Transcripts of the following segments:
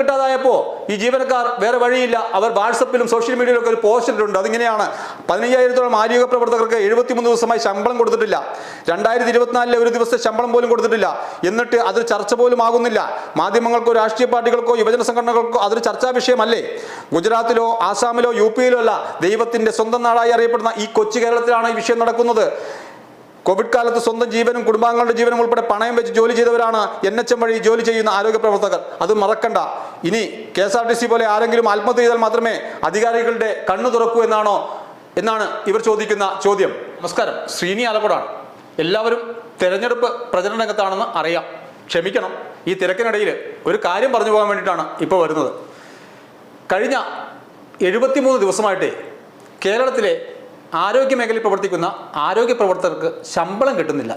കിട്ടാതായപ്പോൾ ഈ ജീവനക്കാർ വേറെ വഴിയില്ല. അവർ വാട്സപ്പിലും സോഷ്യൽ മീഡിയയിലും ഒക്കെ ഒരു പോസ്റ്റ് ഇട്ടിട്ടുണ്ട്. അതിങ്ങനെയാണ് പതിനയ്യായിരത്തോളം ആരോഗ്യ പ്രവർത്തകർക്ക് എഴുപത്തിമൂന്ന് ദിവസമായി ശമ്പളം കൊടുത്തിട്ടില്ല. രണ്ടായിരത്തി ഇരുപത്തിനാലിലെ ഒരു ദിവസത്തെ ശമ്പളം പോലും കൊടുത്തിട്ടില്ല. എന്നിട്ട് അത് ചർച്ച പോലും ആകുന്നില്ല. മാധ്യമങ്ങൾക്കോ രാഷ്ട്രീയ പാർട്ടികൾക്കോ യുവജന സംഘടനകൾക്കോ അതൊരു ചർച്ചാ വിഷയമല്ലേ? ഗുജറാത്തിലോ ആസാമിലോ യു പിയിലോ അല്ല ദൈവത്തിന്റെ സ്വന്തം നാടായി അറിയപ്പെടുന്ന ഈ കൊച്ചു കേരളത്തിലാണ് ഈ വിഷയം നടക്കുന്നത്. കോവിഡ് കാലത്ത് സ്വന്തം ജീവനും കുടുംബാംഗങ്ങളുടെ ജീവനും ഉൾപ്പെടെ പണയം വെച്ച് ജോലി ചെയ്തവരാണ് എൻ എച്ച് എം വഴി ജോലി ചെയ്യുന്ന ആരോഗ്യ പ്രവർത്തകർ. അത് മറക്കണ്ട. ഇനി K S R T C പോലെ ആരെങ്കിലും ആത്മഹത്യ ചെയ്താൽ മാത്രമേ അധികാരികളുടെ കണ്ണു തുറക്കൂ എന്നാണോ എന്നാണ് ഇവർ ചോദിക്കുന്ന ചോദ്യം. നമസ്കാരം. ശ്രീനി ആലക്കോടാണ്. എല്ലാവരും തെരഞ്ഞെടുപ്പ് പ്രചരണ രംഗത്താണെന്ന് അറിയാം. ക്ഷമിക്കണം. ഈ തിരക്കിനിടയിൽ ഒരു കാര്യം പറഞ്ഞു പോകാൻ വേണ്ടിയിട്ടാണ് ഇപ്പോൾ വരുന്നത്. കഴിഞ്ഞ എഴുപത്തിമൂന്ന് ദിവസമായിട്ട് കേരളത്തിലെ ആരോഗ്യ മേഖലയിൽ പ്രവർത്തിക്കുന്ന ആരോഗ്യ പ്രവർത്തകർക്ക് ശമ്പളം കിട്ടുന്നില്ല.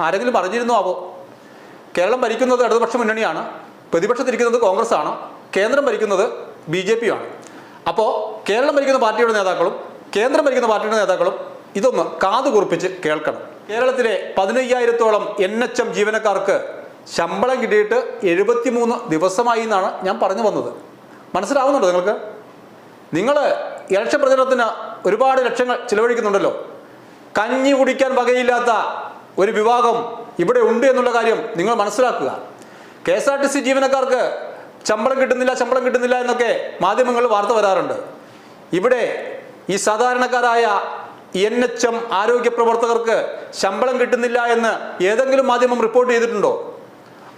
ആരെങ്കിലും പറഞ്ഞിരുന്നോ ആവോ കേരളം ഭരിക്കുന്നത് ഇടതുപക്ഷ മുന്നണിയാണ് പ്രതിപക്ഷത്തിരിക്കുന്നത് കോൺഗ്രസ് ആണ് കേന്ദ്രം ഭരിക്കുന്നത് ബി ജെ പി ആണ് അപ്പോൾ കേരളം ഭരിക്കുന്ന പാർട്ടിയുടെ നേതാക്കളും കേന്ദ്രം ഭരിക്കുന്ന പാർട്ടിയുടെ നേതാക്കളും ഇതൊന്ന് കാതു കുറിപ്പിച്ച് കേൾക്കണം. കേരളത്തിലെ പതിനയ്യായിരത്തോളം എൻ എച്ച് എം ജീവനക്കാർക്ക് ശമ്പളം കിട്ടിയിട്ട് എഴുപത്തിമൂന്ന് ദിവസമായി എന്നാണ് ഞാൻ പറഞ്ഞു വന്നത്. മനസ്സിലാവുന്നുണ്ടോ നിങ്ങൾക്ക്? നിങ്ങൾ ഇലക്ഷൻ പ്രചരണത്തിന് ഒരുപാട് ലക്ഷങ്ങൾ ചിലവഴിക്കുന്നുണ്ടല്ലോ. കഞ്ഞി കുടിക്കാൻ വകയില്ലാത്ത ഒരു വിഭാഗം ഇവിടെ ഉണ്ട് എന്നുള്ള കാര്യം നിങ്ങൾ മനസ്സിലാക്കുക. K S R T C ജീവനക്കാർക്ക് ശമ്പളം കിട്ടുന്നില്ല ശമ്പളം കിട്ടുന്നില്ല എന്നൊക്കെ മാധ്യമങ്ങൾ വാർത്ത വരാറുണ്ട്. ഇവിടെ ഈ സാധാരണക്കാരായ എൻ എച്ച് എം ആരോഗ്യ പ്രവർത്തകർക്ക് ശമ്പളം കിട്ടുന്നില്ല എന്ന് ഏതെങ്കിലും മാധ്യമം റിപ്പോർട്ട് ചെയ്തിട്ടുണ്ടോ?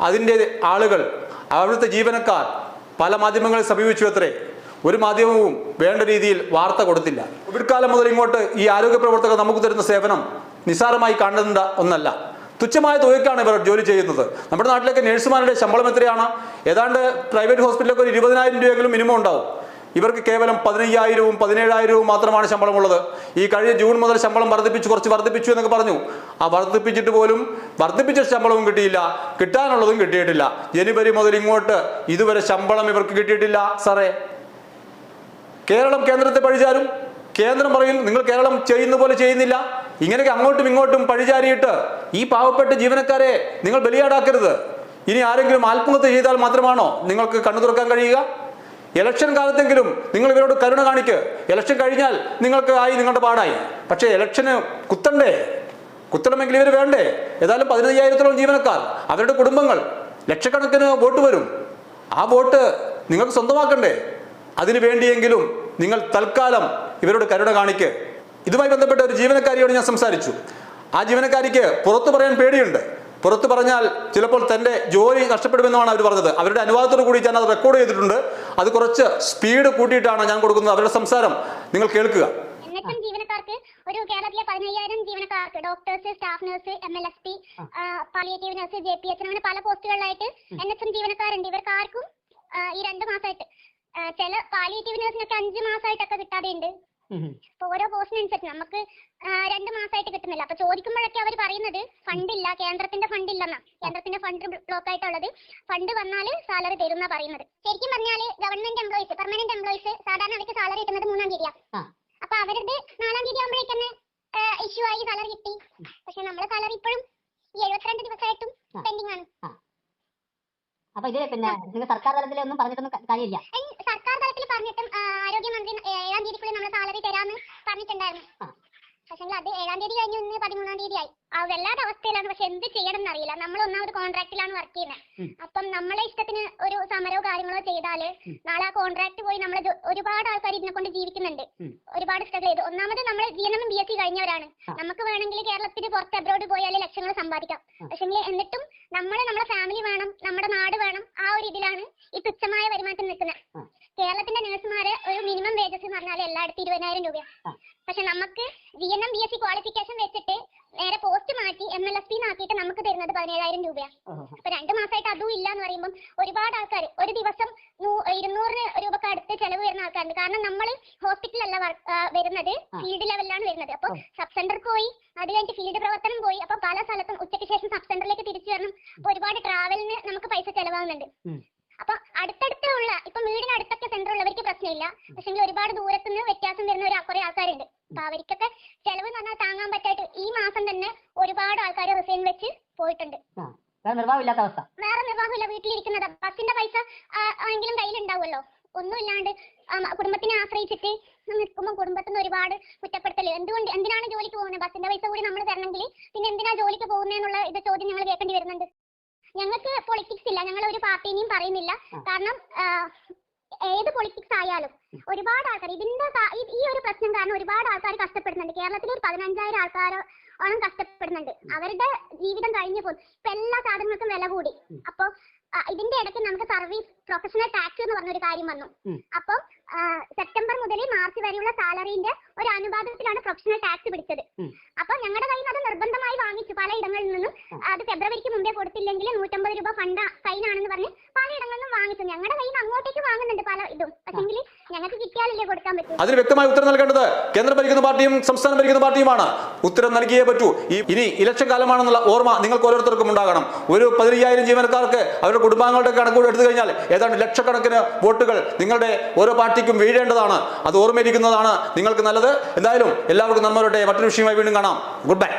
അതിന്റെ ആളുകൾ അവിടുത്തെ ജീവനക്കാർ പല മാധ്യമങ്ങളെ സമീപിച്ചു അത്രേ. ഒരു മാധ്യമവും വേണ്ട രീതിയിൽ വാർത്ത കൊടുത്തില്ല. കോവിഡ് കാലം മുതൽ ഇങ്ങോട്ട് ഈ ആരോഗ്യ പ്രവർത്തകർ നമുക്ക് തരുന്ന സേവനം നിസ്സാരമായി കാണേണ്ട ഒന്നല്ല. തുച്ഛമായ തുകയ്ക്കാണ് ഇവർ ജോലി ചെയ്യുന്നത്. നമ്മുടെ നാട്ടിലൊക്കെ നഴ്സുമാരുടെ ശമ്പളം എത്രയാണ്? ഏതാണ്ട് പ്രൈവറ്റ് ഹോസ്പിറ്റലൊക്കെ ഒരു ഇരുപതിനായിരം രൂപയെങ്കിലും മിനിമം ഉണ്ടാവും. ഇവർക്ക് കേവലം പതിനയ്യായിരവും പതിനേഴായിരവും മാത്രമാണ് ശമ്പളമുള്ളത്. ഈ കഴിഞ്ഞ ജൂൺ മുതൽ ശമ്പളം വർദ്ധിപ്പിച്ചു കുറച്ച് വർദ്ധിപ്പിച്ചു എന്നൊക്കെ പറഞ്ഞു. ആ വർദ്ധിപ്പിച്ചിട്ട് പോലും വർദ്ധിപ്പിച്ച ശമ്പളവും കിട്ടിയില്ല. കിട്ടാനുള്ളതും കിട്ടിയിട്ടില്ല. ജനുവരി മുതൽ ഇങ്ങോട്ട് ഇതുവരെ ശമ്പളം ഇവർക്ക് കിട്ടിയിട്ടില്ല സാറേ. കേരളം കേന്ദ്രത്തെ പഴിചാരും? കേന്ദ്രം പറയും നിങ്ങൾ കേരളം ചെയ്യുന്ന പോലെ ചെയ്യുന്നില്ല. ഇങ്ങനെയൊക്കെ അങ്ങോട്ടും ഇങ്ങോട്ടും പഴിചാരിയിട്ട് ഈ പാവപ്പെട്ട ജീവനക്കാരെ നിങ്ങൾ ബലിയാടാക്കരുത്. ഇനി ആരെങ്കിലും ആത്മഹത്യ ചെയ്താൽ മാത്രമാണോ നിങ്ങൾക്ക് കണ്ണു തുറക്കാൻ കഴിയുക? ഇലക്ഷൻ കാലത്തെങ്കിലും നിങ്ങൾ ഇവരോട് കരുണ കാണിക്ക്. ഇലക്ഷൻ കഴിഞ്ഞാൽ നിങ്ങൾക്ക് ആയി നിങ്ങളുടെ പാടായി. പക്ഷേ ഇലക്ഷന് കുത്തണ്ടേ? കുത്തണമെങ്കിൽ ഇവർ വേണ്ടേ? ഏതായാലും പതിനയ്യായിരത്തോളം ജീവനക്കാർ അവരുടെ കുടുംബങ്ങൾ ലക്ഷക്കണക്കിന് വോട്ട് വരും. ആ വോട്ട് നിങ്ങൾക്ക് സ്വന്തമാക്കണ്ടേ? അതിനു വേണ്ടിയെങ്കിലും നിങ്ങൾ തൽക്കാലം ഇവരോട് കരുണ കാണിക്ക്. ഇതുമായി ബന്ധപ്പെട്ട ഒരു ജീവനക്കാരിയോട് ഞാൻ സംസാരിച്ചു. ആ ജീവനക്കാരിക്ക് പുറത്തു പറയാൻ പേടിയുണ്ട്. പുറത്തു പറഞ്ഞാൽ ചിലപ്പോൾ തന്റെ ജോലി നഷ്ടപ്പെടുമെന്നാണ് അവർ പറഞ്ഞത്. അവരുടെ അനുവാദത്തോടു കൂടി ഞാൻ അത് റെക്കോർഡ് ചെയ്തിട്ടുണ്ട്. അത് കുറച്ച് സ്പീഡ് കൂട്ടിയിട്ടാണ് ഞാൻ കൊടുക്കുന്നത്. അവരുടെ സംസാരം നിങ്ങൾ കേൾക്കുക. ജീവനക്കാർക്ക് ഒരു കേരളത്തിലെ പതിനയ്യായിരം ജീവനക്കാർക്ക് doctors staff nurse M L S P palliative nurse J P H അങ്ങനെ പല പോസ്റ്റുകളിലായിട്ട് എൻ എച്ച് എം ജീവനക്കാരുണ്ട്. ഇവർക്ക് ആർക്കും ഈ രണ്ട് മാസമായിട്ട് ചില പാലിയേറ്റീവ് നഴ്സിനൊക്കെ അഞ്ചു മാസമായിട്ടൊക്കെ കിട്ടാതെ ഉണ്ട് അപ്പൊ ഓരോ പോസ്റ്റിനനുസരിച്ച് നമുക്ക് രണ്ട് മാസമായിട്ട് കിട്ടുന്നില്ല. അപ്പൊ ചോദിക്കുമ്പോഴൊക്കെ അവർ പറയുന്നത് ഫണ്ട് ഇല്ല കേന്ദ്രത്തിന്റെ ഫണ്ട് ഇല്ലെന്നാ. കേന്ദ്രത്തിന്റെ ഫണ്ട് ബ്ലോക്ക് ആയിട്ടുള്ളത് ഫണ്ട് വന്നാൽ സാലറി തരും എന്നാ പറയുന്നത്. ശരിക്കും പറഞ്ഞാൽ ഗവൺമെന്റ് എംപ്ലോയീസ് പെർമനന്റ് എംപ്ലോയീസ് സാധാരണ അവർക്ക് സാലറി കിട്ടുന്നത് മൂന്നാം തീയതിയാ. അപ്പൊ അവരുടെ നാലാം തീയതി ആകുമ്പോഴേക്കന്നെ ഇഷ്യൂ ആയി സാലറി കിട്ടി. പക്ഷെ നമ്മളെ സാലറി ഇപ്പോഴും ഈ എഴുപത്തിരണ്ട് ദിവസമായിട്ടും. പെൻഡിങ് ആണ്. അപ്പൊ ഇത് പിന്നെ നിങ്ങൾ സർക്കാർ തലത്തിലൊന്നും പറഞ്ഞിട്ടൊന്നും കാര്യമില്ല. പറഞ്ഞിട്ടും ആരോഗ്യമന്ത്രി ഏഴാം തീയതിക്കുള്ളിൽ നമ്മൾ സാലറി തരാന്ന് പറഞ്ഞിട്ടുണ്ടായിരുന്നു. പക്ഷെങ്കിൽ പക്ഷെ അത് ഏഴാം തീയതി കഴിഞ്ഞു ഇന്ന് പതിമൂന്നാം തീയതി ആയി ആ വല്ലാത്ത അവസ്ഥയിലാണ്. പക്ഷെ എന്ത് ചെയ്യണം എന്നറിയില്ല നമ്മൾ ഒന്നാമത് കോൺട്രാക്റ്റിലാണ് വർക്ക് ചെയ്യുന്നത് അപ്പം നമ്മളെ ഇഷ്ടത്തിന് ഒരു സമരമോ കാര്യങ്ങളോ ചെയ്താൽ നാളെ ആ കോൺട്രാക്ട് പോയി നമ്മൾ ഒരുപാട് ആൾക്കാർ ഇതിനെ കൊണ്ട് ജീവിക്കുന്നുണ്ട്. ഒരുപാട് സ്ട്രഗിൾ ചെയ്തു. ഒന്നാമത് നമ്മൾ G N M B S C കഴിഞ്ഞവരാണ്. നമുക്ക് വേണമെങ്കിൽ കേരളത്തിന് പുറത്ത് അബ്രോഡ് പോയാലേ ലക്ഷങ്ങൾ സമ്പാദിക്കാം. പക്ഷെങ്കിൽ പക്ഷെ എന്നിട്ടും നമ്മൾ നമ്മുടെ ഫാമിലി വേണം. നമ്മുടെ നാട് വേണം ആ ഒരു ഇതിലാണ് ഈ തുച്ഛമായ വരുമാനത്തിൽ നിൽക്കുന്നത് ആ. കേരളത്തിന്റെ നഴ്സുമാരെ ഒരു മിനിമം വേജസ് എന്ന് പറഞ്ഞാൽ എല്ലായിടത്തും ഇരുപതിനായിരം രൂപയാണ് ആ. പക്ഷെ നമുക്ക് G N M B S C qualification വെച്ചിട്ട് നേരെ പോസ്റ്റ് മാറ്റി എം എൽ എസ് പി ആക്കിയിട്ട് നമുക്ക് തരുന്നത് പതിനേഴായിരം രൂപയാണ്. അപ്പൊ രണ്ടു മാസമായിട്ട് അതും ഇല്ല എന്ന് പറയുമ്പോൾ ഒരുപാട് ആൾക്കാർ ഒരു ദിവസം നൂ- ഇരുന്നൂറ് രൂപക്ക് അടുത്ത് ചെലവ് വരുന്ന ആൾക്കാരുണ്ട് കാരണം നമ്മൾ ഹോസ്പിറ്റലല്ല വരുന്നത്. ഫീൽഡ് ലെവലിലാണ് വരുന്നത് അപ്പൊ. സബ് സെന്റർ പോയി അത് കഴിഞ്ഞിട്ട് ഫീൽഡ് പ്രവർത്തനം പോയി അപ്പൊ പല സ്ഥലത്തും ഉച്ചയ്ക്ക് ശേഷം സബ് സെന്ററിലേക്ക് തിരിച്ചു വരണം അപ്പൊ ഒരുപാട് ട്രാവലിന് നമുക്ക് പൈസ ചെലവാകുന്നുണ്ട്. അപ്പൊ അടുത്തടുത്തുള്ള ഇപ്പൊ വീടിന് അടുത്തൊക്കെ സെന്റർ ഉള്ളവർക്ക് പ്രശ്നമില്ല പക്ഷെ ഒരുപാട് ദൂരത്തുനിന്ന് വ്യത്യാസം വരുന്ന ഒരു കുറെ ആൾക്കാരുണ്ട് അപ്പൊ അവർക്കൊക്കെ ചെലവ് എന്ന് പറഞ്ഞാൽ താങ്ങാൻ പറ്റായിട്ട് ഈ മാസം തന്നെ ഒരുപാട് ആൾക്കാർ റിസൈൻ വെച്ച് പോയിട്ടുണ്ട്. വേറെ നിർവാഹമില്ലാത്ത അവസ്ഥ. വേറെ നിർവാഹം ഉണ്ടാവില്ല വീട്ടിലിരിക്കുന്നത്. ബസിന്റെ പൈസ എങ്കിലും കയ്യിലുണ്ടാവുമല്ലോ. ഒന്നുമില്ലാണ്ട് ഇല്ലാണ്ട് കുടുംബത്തിനെ ആശ്രയിച്ചിട്ട് നിൽക്കുമ്പോൾ കുടുംബത്തിൽ നിന്ന് ഒരുപാട് കുറ്റപ്പെടുത്തൽ എന്തുകൊണ്ട് എന്തിനാണ് ജോലിക്ക് പോകുന്നത്? ബസ്സിന്റെ പൈസ കൂടി നമ്മൾ തരണമെങ്കിൽ പിന്നെ എന്തിനാ ജോലിക്ക് പോകുന്നതെന്നുള്ള ഇത് ചോദ്യം ഞങ്ങൾ കേൾക്കേണ്ടി വരുന്നുണ്ട്. ഞങ്ങൾക്ക് പൊളിറ്റിക്സ് ഇല്ല. ഞങ്ങൾ ഒരു പാർട്ടിനെയും പറയുന്നില്ല. കാരണം ഏത് പൊളിറ്റിക്സ് ആയാലും ഒരുപാട് ആൾക്കാർ ഇതിന്റെ ഈ- ഒരു പ്രശ്നം കാരണം ഒരുപാട് ആൾക്കാർ കഷ്ടപ്പെടുന്നുണ്ട്. കേരളത്തിൽ ഒരു പതിനഞ്ചായിരം ആൾക്കാരോളം കഷ്ടപ്പെടുന്നുണ്ട്. അവരുടെ ജീവിതം കഴിഞ്ഞു പോകും. ഇപ്പൊ എല്ലാ സാധനങ്ങൾക്കും വില കൂടി. അപ്പൊ ഇതിന്റെ ഇടയ്ക്ക് നമുക്ക് സർവീസ് പ്രൊഫഷണൽ ടാക്സ് എന്ന് പറഞ്ഞൊരു കാര്യം വന്നു. അപ്പം സെപ്റ്റംബർ മുതൽ മാർച്ച് വരെയുള്ള സാലറിന്റെ ഒരു അനുപാതത്തിലാണ് പ്രൊഫഷണൽ ടാക്സ് പിടിച്ചത്. അപ്പൊ ഞങ്ങളുടെ കയ്യിൽ നിന്ന് അത് നിർബന്ധമായി വാങ്ങിച്ചു പലയിടങ്ങളിൽ നിന്നും. അത് ഫെബ്രുവരിക്ക് മുമ്പേ കൊടുത്തില്ലെങ്കിൽ നൂറ്റമ്പത് രൂപ ഫണ്ട് ഫൈനാണെന്ന് പറഞ്ഞ് പലയിടങ്ങളിൽ നിന്നും വാങ്ങിച്ചു. ഞങ്ങളുടെ കയ്യിൽ നിന്ന് അങ്ങോട്ടേക്ക് വാങ്ങുന്നുണ്ട് പല ഇതും. പക്ഷെങ്കിൽ അതിന് വ്യക്തമായ ഉത്തരം നൽകേണ്ടത് കേന്ദ്രം ഭരിക്കുന്ന പാർട്ടിയും സംസ്ഥാനം ഭരിക്കുന്ന പാർട്ടിയുമാണ്. ഉത്തരം നൽകിയേ പറ്റൂ. ഈ ഇനി ഇലക്ഷൻ കാലമാണെന്നുള്ള ഓർമ്മ നിങ്ങൾക്ക് ഓരോരുത്തർക്കും ഉണ്ടാകണം. ഒരു പതിനയ്യായിരം ജീവനക്കാർക്ക് അവരുടെ കുടുംബാംഗങ്ങളുടെ കണക്കുകൾ എടുത്തു കഴിഞ്ഞാൽ ഏതാണ്ട് ലക്ഷക്കണക്കിന് വോട്ടുകൾ നിങ്ങളുടെ ഓരോ പാർട്ടിക്കും വീഴേണ്ടതാണ്. അത് ഓർമ്മയിരിക്കുന്നതാണ് നിങ്ങൾക്ക് നല്ലത്. എന്തായാലും എല്ലാവർക്കും വരട്ടെ. മറ്റൊരു വിഷയമായി വീണ്ടും കാണാം. Good bye